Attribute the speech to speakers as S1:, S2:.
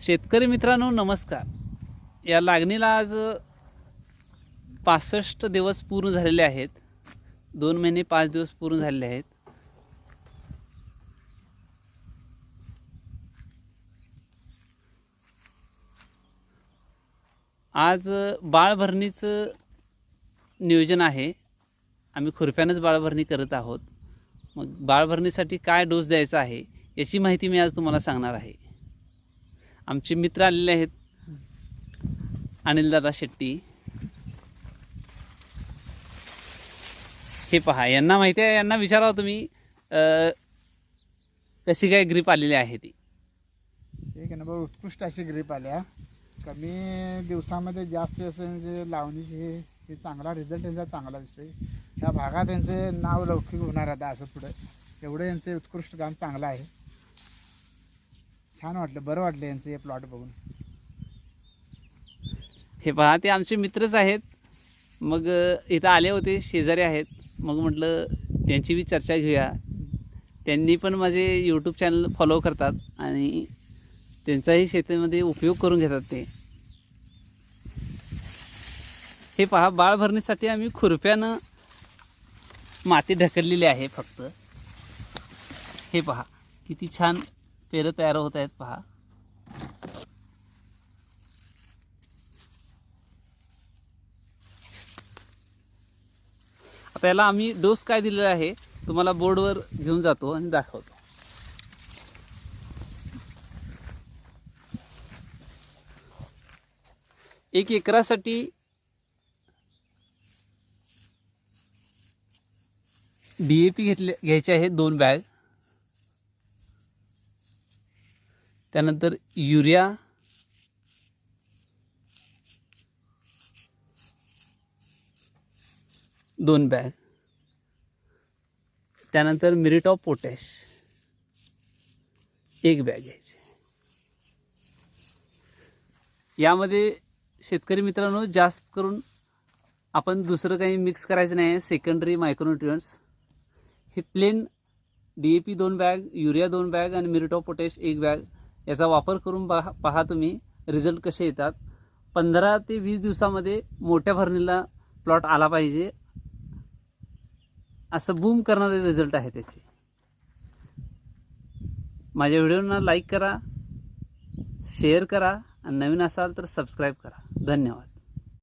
S1: शेतकरी मित्रांनो नमस्कार. या लागणीला आज पासष्ट दिवस पूर्ण झालेले आहेत. दोन महिने पाच दिवस पूर्ण झालेले आहेत. आज बाळभरणीचं नियोजन आहे. आम्ही खुरप्यानंच बाळभरणी करत आहोत. मग बाळभरणीसाठी काय डोस द्यायचा आहे याची माहिती मी आज तुम्हाला सांगणार आहे. आमचे मित्र आलेले आहेत. अनिलदादा शेट्टी. हे पहा यांना माहिती आहे यांना विचारावं तुम्ही कशी काय ग्रीप आलेली आहे ती.
S2: एक नंबर उत्कृष्ट अशी ग्रीप आल्या कमी दिवसामध्ये जास्त असं म्हणजे लावणीची हे हे चांगला रिझल्ट त्यांचा चांगला दिसतोय. या भागात त्यांचे नाव लौकिक होणार आता असं पुढं. एवढं यांचे उत्कृष्ट काम चांगलं आहे. छान वाटलं बरं वाटलं यांचं हे प्लॉट बघून.
S1: हे पहा ते आमचे मित्रच आहेत. मग इथं आले होते शेजारी आहेत. मग म्हटलं त्यांची बी चर्चा घेऊया. त्यांनी पण माझे यूट्यूब चॅनल फॉलो करतात आणि त्यांचाही शेतीमध्ये उपयोग करून घेतात ते. हे पहा बाळ भरणीसाठी आम्ही खुरप्यानं माती ढकललेली आहे फक्त. हे पहा किती छान पेरं तयार होत आहेत पहा. आता याला आम्ही डोस काय दिलेला आहे तुम्हाला बोर्डवर घेऊन जातो आणि दाखवतो. एक एकरासाठी डी ए पी घेतले घ्यायचे आहे दोन बॅग. त्यानंतर युरिया. दोन बॅग. त्यानंतर मिरिट ऑफ पोटॅश. एक बॅग घ्यायची. यामध्ये शेतकरी मित्रांनो जास्त करून आपण दुसरं काही मिक्स करायचं नाही आहे. सेकंडरी मायक्रोन्युट्रियंट्स हे प्लेन डी ए पी दोन बॅग युरिया दोन बॅग आणि मिरिट ऑफ पोटॅश एक बॅग. याचा वापर करून पहा पहा तुम्ही रिझल्ट कसे येतात. पंधरा ते वीस दिवसामध्ये मोठ्या भरणीला प्लॉट आला पाहिजे. असं बूम करणारे रिझल्ट आहे त्याचे माझ्या व्हिडिओना लाईक करा शेअर करा आणि नवीन असाल तर सबस्क्राईब करा. धन्यवाद.